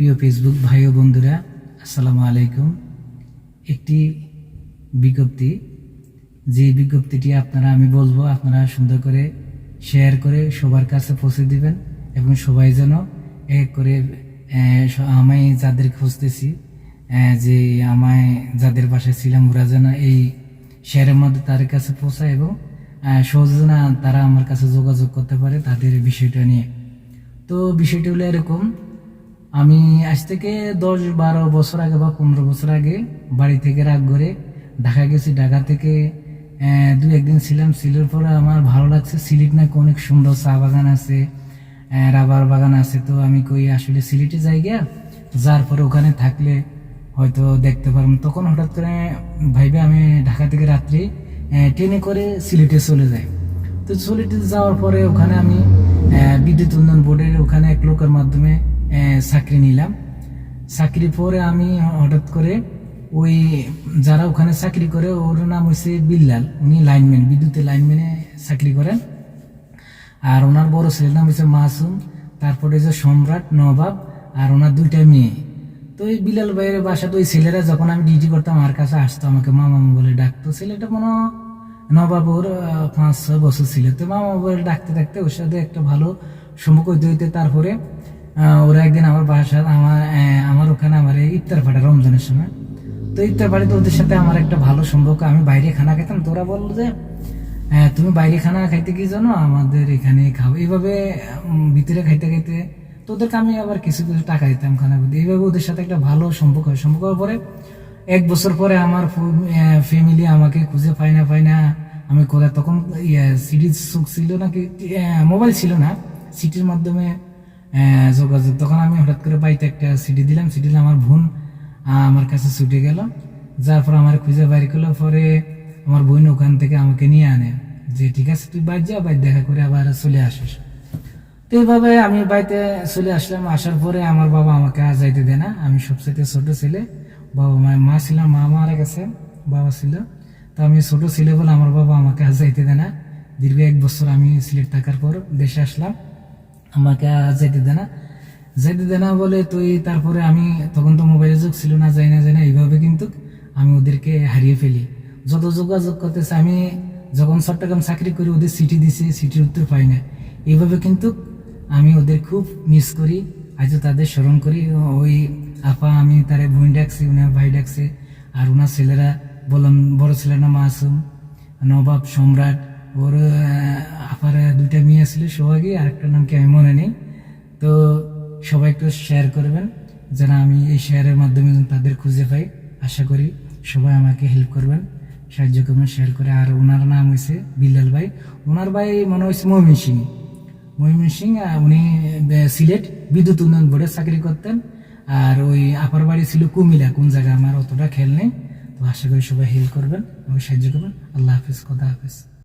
প্রিয় ফেসবুক ভাই ও বন্ধুরা আসসালামু আলাইকুম। একটি বিজ্ঞপ্তি যে বিজ্ঞপ্তিটি আপনারা আমি বলব আপনারা সুন্দর করে শেয়ার করে সবার কাছে পৌঁছে দিবেন এবং সবাই যেন এক করে আহ, স- আমি যাদের খুঁজতেছি যে আমায় যাদের বাসায় ছিলাম ওরা যেন এই শেয়ারের মধ্যে তাদের কাছে পৌঁছায় এবং সহজে যেন তারা আমার কাছে যোগাযোগ করতে পারে তাদের বিষয়টা নিয়ে। তো বিষয়টা হলো এরকম আমি আজ থেকে দশ, বারো বছর আগে বা পনেরো বছর আগে বাড়ি থেকে রাগ করে ঢাকা গেছি। ঢাকা থেকে দু একদিন ছিলাম। সিলের পরে আমার ভালো লাগছে। সিলেট নাকি অনেক সুন্দর চা বাগান আছে রাবার বাগান আছে। তো আমি কই আসলে সিলেটে যাই গিয়া, যার পরে ওখানে থাকলে হয়তো দেখতে পারব। তখন হঠাৎ করে ভাইবে আমি ঢাকা থেকে রাত্রি ট্রেনে করে সিলেটে চলে যাই। তো সিলেটে যাওয়ার পরে ওখানে আমি বিদ্যুৎ উন্নয়ন বোর্ডের ওখানে এক লোকের মাধ্যমে চাকরি নিলাম। চাকরি পরে আমি হঠাৎ করে ওই যারা ওখানে চাকরি করে, ওর নাম হচ্ছে বিল্লাল। উনি লাইনম্যান, বিদ্যুতের লাইনম্যানে চাকরি করেন। আর ওনার বড় ছেলের নাম হচ্ছে মাসুম, তারপরে যে সম্রাট, নবাব, আর ওনার দুইটা মেয়ে। তো এই বিলাল ভাইয়ের বাসা তো ওই ছেলেরা যখন আমি ডিউটি করতাম, আমার কাছে আসতো, আমাকে মামা বলে ডাকতো। ছেলেটা মনে ওর পাঁচ ছয় বছর ছিল। তো মামা বলে ডাকতে ডাকতে ওর সাথে একটা ভালো সম্পর্ক হইতে হইতে তারপরে ওরা একদিন আমার বাসা আমার আমার ওখানে আমার ইফতার ফাটে রমজানের সময়। তো ইফতার বাড়িতে ওদের সাথে আমার একটা ভালো সম্পর্ক, আমি বাইরে খানা খেতাম তো ওরা বলল যে তুমি বাইরে খানা খাইতে কি জানো, আমাদের এখানে খাও। এইভাবে ভিতরে খাইতে খাইতে তো ওদেরকে আমি আবার কিছু কিছু টাকা দিতাম খানা খেতে এইভাবে ওদের সাথে একটা ভালো সম্পর্ক হয়। সম্পর্ক হওয়ার পরে, এক বছর পরে আমার ফ্যামিলি আমাকে খুঁজে পায় না পায় না। আমি কোথায়, তখন সিডি সুখ ছিল নাকি মোবাইল ছিল না। সিটির মাধ্যমে যোগাযোগ। তখন আমি হঠাৎ করে বাড়িতে একটা সিডি দিলাম। সিডি দিলে আমার বোন আমার কাছে ছুটে গেল। যার পর আমার খুঁজে বাইর করল। পরে আমার বোন ওখান থেকে আমাকে নিয়ে আনে। যে, ঠিক আছে, তুই বাইর যা বাইর দেখা করে আবার চলে আসিস। তো এইভাবে আমি বাড়িতে চলে আসলাম। আসার পরে আমার বাবা আমাকে আর যাইতে দেয় না। আমি সবচেয়ে ছোট ছেলে। বাবা মা মা ছিলাম মা মারা গেছে, বাবা ছিল। তো আমি ছোট ছেলে বলে আমার বাবা আমাকে আর যাইতে দেয় না। দীর্ঘ এক বছর আমি সিলেট থাকার পর দেশে আসলাম। আমাকে যেতে দেয় না। যাইতে দেয় না বলে তুই তারপরে আমি তখন তো মোবাইলের যুগ ছিল না, যাই না যাই না, এইভাবে কিন্তু আমি ওদেরকে হারিয়ে ফেলি। যত যোগাযোগ করতেছে, আমি যখন চট্টগ্রাম চাকরি করি, ওদের সিটি দিছে, সিটির উত্তর পাই না। এইভাবে কিন্তু আমি ওদের খুব মিস করি, আজও তাদের স্মরণ করি। ওই আপা, আমি তারে বোন ডাকছি, উনার ভাই ডাকছে, আর ওনার ছেলেরা বললাম, বড় ছেলের মাসুম, নবাব, সম্রাট ওর, আপার দুইটা মেয়ে ছিল সোহাগী আর একটা নাম কি আমি মনে নেই। তো সবাই একটু শেয়ার করবেন, যেন আমি এই শেয়ারের মাধ্যমে তাদের খুঁজে পাই। আশা করি সবাই আমাকে হেল্প করবেন। সাহায্য করবেন শেয়ার করে। আর ওনার নাম হয়েছে বিল্লাল ভাই। ওনার ভাই মনে হয়েছে মমিন সিং। মহিমিন সিং উনি সিলেট বিদ্যুৎ উন্নয়ন বোর্ডে চাকরি করতেন। আর ওই আপার বাড়ি ছিল কুমিলা কোন জায়গায় আমার অতটা খেল নেই। তো আশা করি সবাই হেল্প করবেন আমাকে সাহায্য করবেন। আল্লাহ হাফিজ, খোদা হাফিজ।